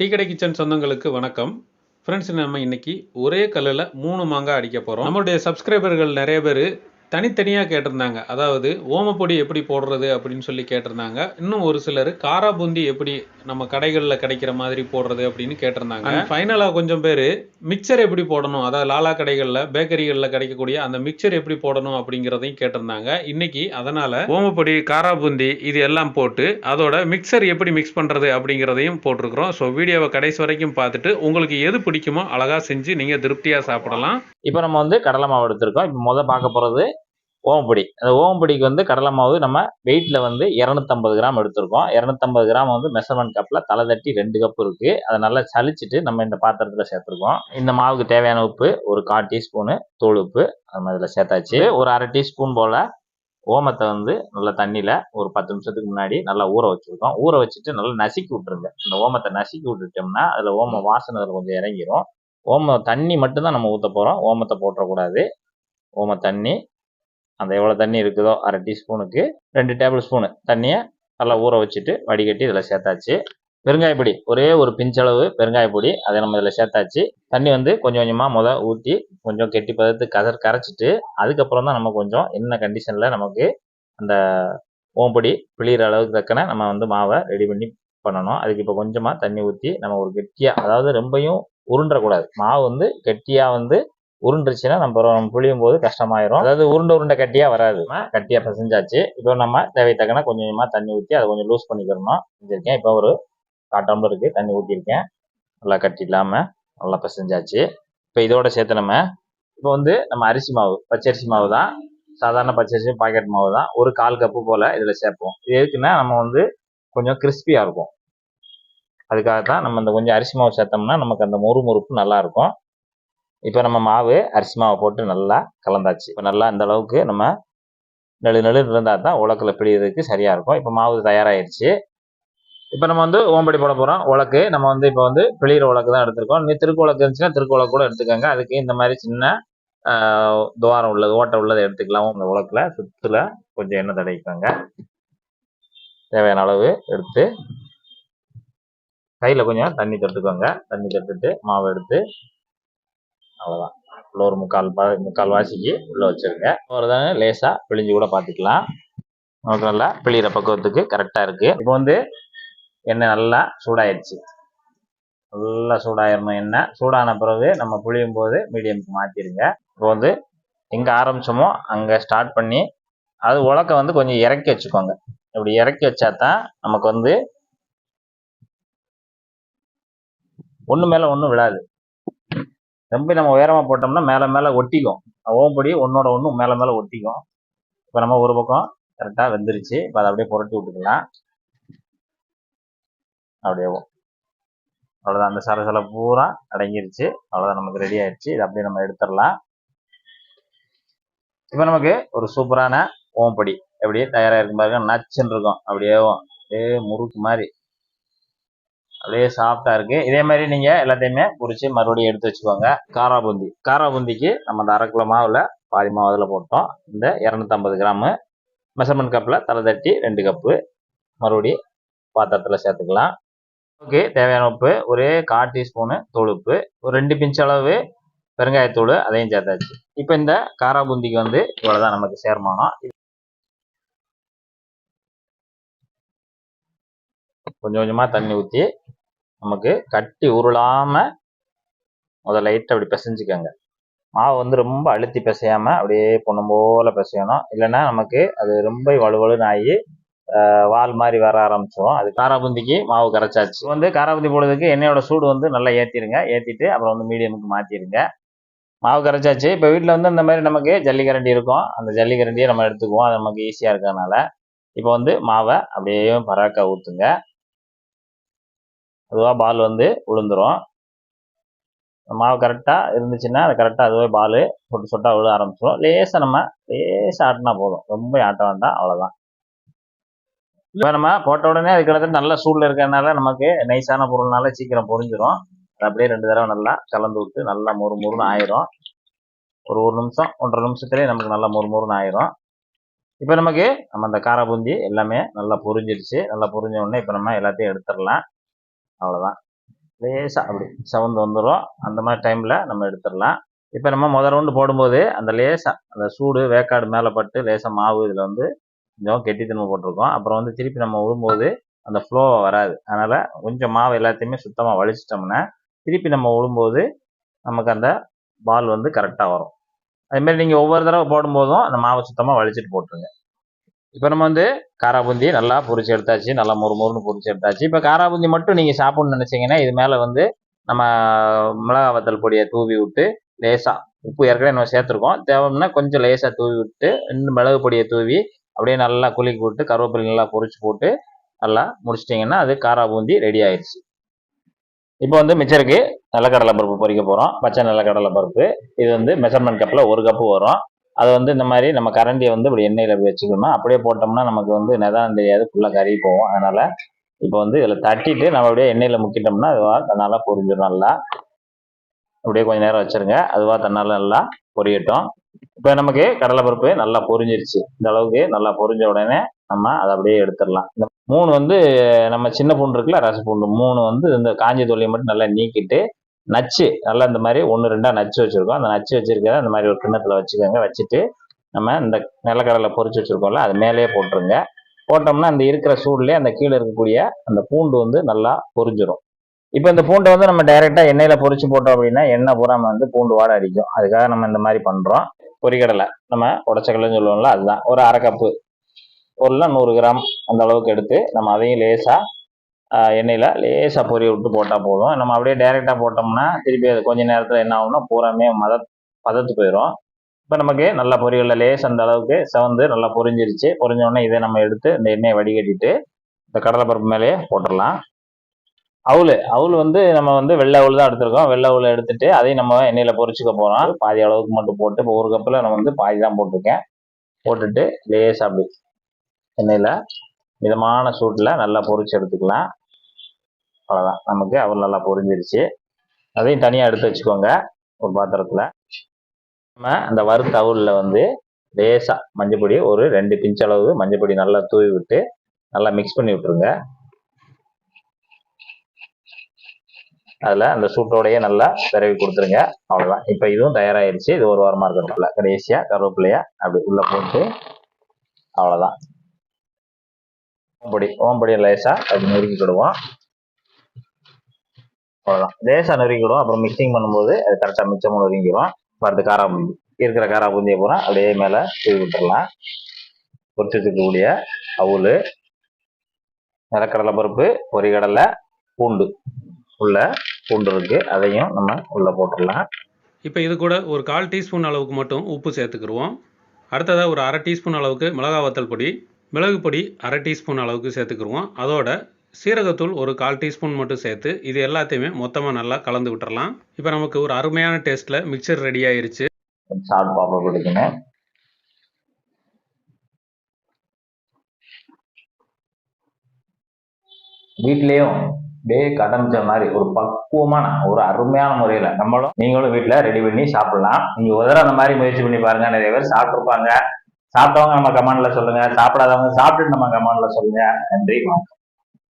Tea கடை kitchen சொந்தங்களுக்கு வணக்கம். ஃப்ரெண்ட்ஸ் நம்ம இன்னைக்கு ஒரே கல்லில் மூணு மாங்காய் அடிக்க போகிறோம் நம்மளுடைய சப்ஸ்கிரைபர்கள் நிறைய பேர் தனித்தனியாக கேட்டிருந்தாங்க. அதாவது ஓமப்பொடி எப்படி போடுறது அப்படின்னு சொல்லி கேட்டிருந்தாங்க. இன்னும் ஒரு சிலர் காரா பூந்தி எப்படி நம்ம கடைகளில் கிடைக்கிற மாதிரி போடுறது அப்படின்னு கேட்டிருந்தாங்க. ஃபைனலாக கொஞ்சம் பேர் மிக்சர் எப்படி போடணும்? அதாவது லாலா கடைகளில் பேக்கரிகளில் கிடைக்கக்கூடிய அந்த மிக்சர் எப்படி போடணும் அப்படிங்கிறதையும் கேட்டிருந்தாங்க. இன்னைக்கு அதனால ஓமப்பொடி காரா பூந்தி இது எல்லாம் போட்டு அதோட மிக்சர் எப்படி மிக்ஸ் பண்ணுறது அப்படிங்கிறதையும் போட்டிருக்கிறோம். ஸோ வீடியோவை கடைசி வரைக்கும் பார்த்துட்டு உங்களுக்கு எது பிடிக்குமோ அழகாக செஞ்சு நீங்கள் திருப்தியாக சாப்பிடலாம். இப்போ நம்ம வந்து கடலை மாவு எடுத்திருக்கோம். இப்போ முதல் பார்க்க போகிறது ஓமப்பொடி. அந்த ஓமப்பொடிக்கு வந்து கடலை மாவு நம்ம வெயிட்டில் வந்து இரநூத்தம்பது கிராம் எடுத்திருக்கோம். இரநூத்தம்பது கிராம் வந்து மெஷர்மெண்ட் கப்பில் தலை தட்டி ரெண்டு கப் இருக்குது அதை நல்லா சலிச்சிட்டு நம்ம இந்த பாத்திரத்தில் சேர்த்துருக்கோம். இந்த மாவுக்கு தேவையான உப்பு ஒரு கால் டீஸ்பூனு தோல் உப்பு நம்ம இதில் சேர்த்தாச்சு. ஒரு அரை டீஸ்பூன் போல் ஓமத்தை வந்து நல்லா தண்ணியில் ஒரு பத்து நிமிஷத்துக்கு முன்னாடி நல்லா ஊற வச்சுருக்கோம். ஊற வச்சுட்டு நல்லா நசுக்கி விட்டுருங்க. இந்த ஓமத்தை நசுக்கி விட்டுட்டோம்னா அதில் ஓம வாசனை அதில் கொஞ்சம் இறங்கிரும். ஓம தண்ணி மட்டும்தான் நம்ம ஊற்ற போகிறோம் ஓமத்தை போட்டுறக்கூடாது. ஓம தண்ணி அந்த எவ்வளோ தண்ணி இருக்குதோ அரை டீஸ்பூனுக்கு ரெண்டு டேபிள் ஸ்பூனு தண்ணியை நல்லா ஊற வச்சுட்டு வடிகட்டி இதில் சேர்த்தாச்சு. பெருங்காயப்பொடி ஒரே ஒரு பிஞ்சளவு பெருங்காயப்பொடி அதை நம்ம இதில் சேர்த்தாச்சு. தண்ணி வந்து கொஞ்சம் கொஞ்சமாக முத ஊற்றி கொஞ்சம் கெட்டி பதத்து கதர் கரைச்சிட்டு அதுக்கப்புறம் தான் நம்ம கொஞ்சம் என்ன கண்டிஷனில் நமக்கு அந்த ஓம்பொடி பிழிகிற அளவுக்கு தக்கன நம்ம வந்து மாவை ரெடி பண்ணி பண்ணணும். அதுக்கு இப்போ கொஞ்சமாக தண்ணி ஊற்றி நம்ம ஒரு கெட்டியாக அதாவது ரொம்பையும் உருண்டக்கூடாது மாவு வந்து கெட்டியாக வந்து உருண்டுருச்சுன்னா நம்ம புளியும் போது கஷ்டமாயிரும். அதாவது உருண்டை உருண்டை கட்டியாக வராது. கட்டியாக பிசைஞ்சாச்சு. இப்போ நம்ம தேவை தக்கன கொஞ்சம் கொஞ்சமாக தண்ணி ஊற்றி அதை கொஞ்சம் லூஸ் பண்ணிக்கிறணும். செஞ்சுருக்கேன். இப்போ ஒரு கால் டம்ளருக்கு தண்ணி ஊற்றிருக்கேன் நல்லா கட்டி இல்லாமல் நல்லா பிசைஞ்சாச்சு. இப்போ இதோட சேர்த்து நம்ம இப்போ வந்து நம்ம அரிசி மாவு பச்சரிசி மாவு தான். சாதாரண பச்சரிசி பாக்கெட் மாவு தான். ஒரு கால் கப்பு போல் இதில் சேர்ப்போம். இது எதுக்குன்னா நம்ம வந்து கொஞ்சம் கிறிஸ்பியாக இருக்கும். அதுக்காக தான் நம்ம இந்த கொஞ்சம் அரிசி மாவு சேர்த்தோம்னா நமக்கு அந்த மொறு மொறுப்பு நல்லா இருக்கும். இப்போ நம்ம மாவு அரிசி மாவை போட்டு நல்லா கலந்தாச்சு. இப்போ நல்லா இந்த அளவுக்கு நம்ம நெழு நெழு இருந்தால் தான் உலக்கில் பிடிக்கிறதுக்கு சரியாக இருக்கும். இப்போ மாவு தயாராகிடுச்சு இப்போ நம்ம வந்து ஓம்படி போட போகிறோம் உலக்கு நம்ம வந்து இப்போ வந்து பிழிகிற உலக்கு தான் எடுத்துருக்கோம். நீ திருக்கு உலக்கு இருந்துச்சுன்னா திருக்கு உலக்கு கூட எடுத்துக்கோங்க. அதுக்கு இந்த மாதிரி சின்ன துவாரம் உள்ளது ஓட்டை உள்ளதை எடுத்துக்கலாம். இந்த உலக்கில் சுற்றுல கொஞ்சம் எண்ணெய் தடவிக்கோங்க. தேவையான அளவு எடுத்து கையில் கொஞ்சம் தண்ணி தொட்டுக்கோங்க. தண்ணி தொட்டுட்டு மாவு எடுத்து அவ்வளோதான் உள்ள ஒரு முக்கால் பா முக்கால் வாசிக்கு உள்ளே வச்சுருங்க. ஒருதாங்க லேசாக பிழிஞ்சு கூட பார்த்துக்கலாம். நமக்கு நல்லா பிழிகிற பக்குவத்துக்கு கரெக்டாக இருக்குது இப்போ வந்து எண்ணெய் நல்லா சூடாயிடுச்சு நல்லா சூடாயிரணும் எண்ணெய். சூடான பிறகு நம்ம புளியும் போது மீடியமுக்கு மாற்றிடுங்க இப்போ வந்து எங்கே ஆரம்பித்தோமோ அங்கே ஸ்டார்ட் பண்ணி அது உலக்க வந்து கொஞ்சம் இறக்கி வச்சுக்கோங்க. இப்படி இறக்கி வச்சா தான் நமக்கு வந்து ஒன்று மேலே ஒன்றும் விழாது. கம்பி நம்ம உயரமாக போட்டோம்னா மேலே மேலே ஒட்டிக்கும். ஓம்படி ஒன்னோட ஒன்று மேலே மேலே ஒட்டிக்கும். இப்போ நம்ம ஒரு பக்கம் கரெக்டாக வெந்துருச்சு. இப்போ அதை அப்படியே புரட்டி விட்டுக்கலாம். அப்படியே அவ்வளோதான் அந்த சலசல பூரா அடங்கிருச்சு. அவ்வளோதான் நமக்கு ரெடி ஆயிடுச்சு. இதை அப்படியே நம்ம எடுத்துடலாம். இப்போ நமக்கு ஒரு சூப்பரான ஓம்படி அப்படியே தயாராக இருக்கும் பாருங்க. நச்சுன்னு இருக்கும். அப்படியே அப்படியே முறுக்கு மாதிரி. அப்படியே சாஃப்டா இருக்கு. இதே மாதிரி நீங்க எல்லாத்தையுமே குறிச்சு மறுபடியும் எடுத்து வச்சுக்கோங்க. காரா பூந்தி காரா பூந்திக்கு நம்ம அந்த அரை கிலோ மாவுல பாதி மாவு அதில் போட்டோம். இந்த இரநூத்தம்பது கிராமு மெஷர்மெண்ட் கப்பில் தலை தட்டி ரெண்டு கப்பு மறுபடியும் பாத்திரத்தில் சேர்த்துக்கலாம். ஓகே தேவையான உப்பு ஒரே கால் டீஸ்பூனு தொழுப்பு ஒரு ரெண்டு பிஞ்ச் அளவு பெருங்காயத்தூள் அதையும் சேர்த்தாச்சு. இப்போ இந்த காரா பூந்திக்கு வந்து இவ்வளோதான் நமக்கு சேர்மானம். கொஞ்சம் கொஞ்சமாக தண்ணி ஊற்றி நமக்கு கட்டி உருளாமல் முதல்ல லைட்டாக அப்படி பிசைஞ்சுக்கோங்க. மாவு வந்து ரொம்ப அழுத்தி பிசையாமல் அப்படியே பொண்ணு போல் பிசையணும். இல்லைன்னா நமக்கு அது ரொம்ப வலுவலுன்னு ஆகி வால் மாதிரி வர ஆரம்பிச்சிடும் அது காராபுந்திக்கு மாவு கரைச்சாச்சு. வந்து காராபுந்தி போடுறதுக்கு எண்ணெயோட சூடு வந்து நல்லா ஏற்றிடுங்க ஏற்றிட்டு அப்புறம் வந்து மீடியமுக்கு மாற்றிடுங்க மாவு கரைச்சாச்சு. இப்போ வீட்டில் வந்து இந்த மாதிரி நமக்கு ஜல்லிக்கரண்டி இருக்கும். அந்த ஜல்லிக்கரண்டியை நம்ம எடுத்துக்குவோம். அது நமக்கு ஈஸியாக இருக்கிறதுனால. இப்போ வந்து மாவை அப்படியே பராக்கா ஊற்றுங்க அதுவாக பால் வந்து விழுந்துரும். மாவு கரெக்டாக இருந்துச்சுன்னா அது கரெக்டாக அதுவே பால் சொட்டு சொட்டாக விழ ஆரம்பிச்சிடும் லேசாக நம்ம லேசாக ஆட்டினா போதும். ரொம்ப ஆட்ட வேண்டாம் அவ்வளோதான் இப்போ நம்ம போட்ட உடனே அது கிட்டத்தட்ட நல்ல சூடில் இருக்கிறதுனால நமக்கு நைஸான பொருள்னால சீக்கிரம் பொரிஞ்சிடும் அது அப்படியே ரெண்டு தடவை நல்லா கலந்து விட்டு நல்லா மொறு மொறுன்னு ஆயிரும். ஒரு ஒரு நிமிஷம் ஒன்றரை நிமிஷத்துலேயே நமக்கு நல்லா மொறு மொறுன்னு ஆயிரும். இப்போ நமக்கு நம்ம அந்த காரபூந்தி எல்லாமே நல்லா பொரிஞ்சிருச்சு நல்லா பொரிஞ்ச உடனே இப்போ நம்ம எல்லாத்தையும் எடுத்துடலாம். அவ்வளோதான் லேசாக அப்படி சவுந்து வந்துடும் அந்த மாதிரி டைமில் நம்ம எடுத்துடலாம். இப்போ நம்ம முதல் ரவுண்டு போடும்போது அந்த லேசாக அந்த சூடு வேக்காடு மேலே பட்டு லேசாக மாவு இதில் வந்து கொஞ்சம் கெட்டித்தன்மை போட்டிருக்கோம். அப்புறம் வந்து திருப்பி நம்ம விடும்போது அந்த ஃப்ளோ வராது. அதனால் கொஞ்சம் மாவு எல்லாத்தையுமே சுத்தமாக வலிச்சிட்டோம்னா திருப்பி நம்ம விடும்போது நமக்கு அந்த பால் வந்து கரெக்டாக வரும். அதுமாரி நீங்கள் ஒவ்வொரு தடவை போடும்போதும் அந்த மாவை சுத்தமாக வலிச்சிட்டு போட்டுருங்க. இப்போ நம்ம வந்து காராபூந்தி நல்லா பொரிச்சு எடுத்தாச்சு நல்லா முறுமுறுன்னு பொரிச்சு எடுத்தாச்சு. இப்போ காராபூந்தி மட்டும் நீங்கள் சாப்பிட்ணுன்னு நினச்சிங்கன்னா இது மேலே வந்து நம்ம மிளகா வத்தல் பொடியை தூவி விட்டு லேசாக உப்பு ஏற்கனவே நம்ம சேர்த்துருக்கோம். தேவைன்னா கொஞ்சம் லேசாக தூவி விட்டு இன்னும் மிளகு பொடியை தூவி அப்படியே நல்லா குலுக்கி விட்டு கருவேப்பிலை நல்லா பொரிச்சு போட்டு நல்லா முடிச்சிட்டிங்கன்னா அது காராபூந்தி ரெடி ஆயிடுச்சு இப்போ வந்து மிச்சருக்கு நிலக்கடலை பருப்பு பொறிக்க போகிறோம் பச்சை நிலக்கடலை பருப்பு. இது வந்து மெஷர்மெண்ட் கப்பில் ஒரு கப்பு வரும். அதை வந்து இந்த மாதிரி நம்ம கரண்டியை வந்து இப்படி எண்ணெயில் இப்படி வச்சுக்கணும் அப்படியே போட்டோம்னா நமக்கு வந்து நிதானம் தெரியாது ஃபுல்லாக கறி போகும். அதனால் இப்போ வந்து இதில் தட்டிட்டு நம்ம அப்படியே எண்ணெயில் முக்கிட்டோம்னா அதுவாக தன்னால் பொரிஞ்சிடும் நல்லா. அப்படியே கொஞ்சம் நேரம் வச்சிருங்க. அதுவாக தன்னால் நல்லா பொரியட்டும். இப்போ நமக்கு கடலைப்பருப்பு நல்லா பொரிஞ்சிருச்சு. இந்த அளவுக்கு நல்லா பொரிஞ்ச உடனே நம்ம அதை அப்படியே எடுத்துடலாம். இந்த மூணு வந்து நம்ம சின்ன பூண்டு இருக்குல்ல ரசப்பூண்டு. பூண்டு மூணு வந்து இந்த காஞ்சி தொல்லியை மட்டும் நல்லா நீக்கிட்டு நச்சு நல்லா இந்த மாதிரி ஒன்று ரெண்டாக நச்சு வச்சுருக்கோம். அந்த நச்சு வச்சுருக்கிறத அந்த மாதிரி ஒரு கிண்ணத்தில் வச்சுக்கோங்க. வச்சுட்டு நம்ம இந்த நிலக்கடலை பொறிச்சு வச்சுருக்கோம்ல அது மேலேயே போட்டுருங்க. போட்டோம்னா அந்த இருக்கிற சூடுலேயே அந்த கீழே இருக்கக்கூடிய அந்த பூண்டு வந்து நல்லா பொரிஞ்சிடும் இப்போ இந்த பூண்டை வந்து நம்ம டைரெக்டாக எண்ணெயில் பொறிச்சு போட்டோம் அப்படின்னா எண்ணெய் பூராம வந்து பூண்டு வாடை அடிக்கும். அதுக்காக நம்ம இந்த மாதிரி பண்ணுறோம் பொரிக்கடலை நம்ம உடச்சக்கடலைன்னு சொல்லுவோம்ல அதுதான். ஒரு அரை கப்பு ஒரு நூறு கிராம் அந்த அளவுக்கு எடுத்து நம்ம அதையும் லேசாக எண்ணெயில் லேசாக பொரிய விட்டு போட்டால் போதும். நம்ம அப்படியே டைரெக்டாக போட்டோம்னா திருப்பி அது கொஞ்ச நேரத்தில் என்ன ஆகும்னா பூராமே மத பதத்து போயிடும் இப்போ நமக்கு நல்லா பொரியலில் லேஸ் அந்த அளவுக்கு செவந்து நல்லா பொரிஞ்சிருச்சு. பொரிஞ்சோடனே இதை நம்ம எடுத்து இந்த எண்ணெயை வடிகட்டிட்டு இந்த கடலைப்பருப்பு மேலேயே போட்டுடலாம். அவுள் அவுள் வந்து நம்ம வந்து வெள்ளை அவுள் தான் எடுத்திருக்கோம். வெள்ளை அவுள் எடுத்துட்டு அதையும் நம்ம எண்ணெயில் பொரிச்சுக்க போகிறோம் பாதி அளவுக்கு மட்டும் போட்டு இப்போ ஒரு கப்பில் நம்ம வந்து பாதி தான் போட்டிருக்கேன். போட்டுட்டு லேசாக அப்படி எண்ணெயில் மிதமான சூட்டில் நல்லா பொரிச்சு எடுத்துக்கலாம். அவ்வளோதான் நமக்கு அவள் நல்லா பொரிஞ்சிருச்சு. அதையும் தனியாக எடுத்து வச்சுக்கோங்க ஒரு பாத்திரத்தில். நம்ம அந்த வறுத்த அவுளில் வந்து லேசாக மஞ்சப்பொடி ஒரு ரெண்டு பிஞ்ச் அளவு மஞ்சப்பொடி நல்லா தூவி விட்டு நல்லா மிக்ஸ் பண்ணி விட்டுருங்க. அதில் அந்த சூட்டோடையே நல்லா விரவி கொடுத்துருங்க. அவ்வளோதான் இப்போ இதுவும் தயாராகிருச்சு இது ஒரு வாரமாக இருக்கிறதுல கடைசியாக கருவேப்பிலையை அப்படி உள்ளே போட்டு அவ்வளோதான் ஓம்பொடி ஓம்படி லேசாக அது நொறுக்கிக்கிடுவோம் அவ்வளோதான் லேசாக நொறுக்கிடுவோம் அப்புறம் மிக்சிங் பண்ணும்போது அது கரெக்டாக மிச்சமும் நொறுங்கிடும் அடுத்து காராபூந்தி இருக்கிற காராபூந்தியை பூரா அப்படியே மேலே தூவி விட்டுறலாம். பொரிச்சு வச்சுக்கக்கூடிய அவுள் நிலக்கடலை பருப்பு பொரிகடலை பூண்டு. உள்ள பூண்டு இருக்குது அதையும் நம்ம உள்ளே போட்டுடலாம். இப்போ இது கூட ஒரு கால் டீஸ்பூன் அளவுக்கு மட்டும் உப்பு சேர்த்துக்குருவோம். அடுத்ததாக ஒரு அரை டீஸ்பூன் அளவுக்கு மிளகா வத்தல் பொடி மிளகு பொடி அரை டீஸ்பூன் அளவுக்கு சேர்த்துக்குருவோம். அதோட சீரகத்தூள் ஒரு கால் டீஸ்பூன் மட்டும் சேர்த்து இது எல்லாத்தையுமே மொத்தமாக நல்லா கலந்து விட்டுறலாம். இப்போ நமக்கு ஒரு அருமையான டேஸ்ட்டில் மிக்சர் ரெடி ஆயிருச்சு. சால்ட் பாப்பா பிடிக்கணும் வீட்லேயும் அப்படியே கடமிச்ச மாதிரி ஒரு பக்குவமான ஒரு அருமையான முறையில் நம்மளும் நீங்களும் வீட்டில் ரெடி பண்ணி சாப்பிடலாம். நீங்கள் ஒரு தடவை அந்த மாதிரி முயற்சி பண்ணி பாருங்க. நிறைய பேர் சாப்பிட்ருப்பாங்க சாப்பிட்டவங்க நம்ம கமெண்ட்ல சொல்லுங்க. சாப்பிடாதவங்க சாப்பிட்டுட்டு நம்ம கமெண்ட்ல சொல்லுங்க. நன்றி வணக்கம்.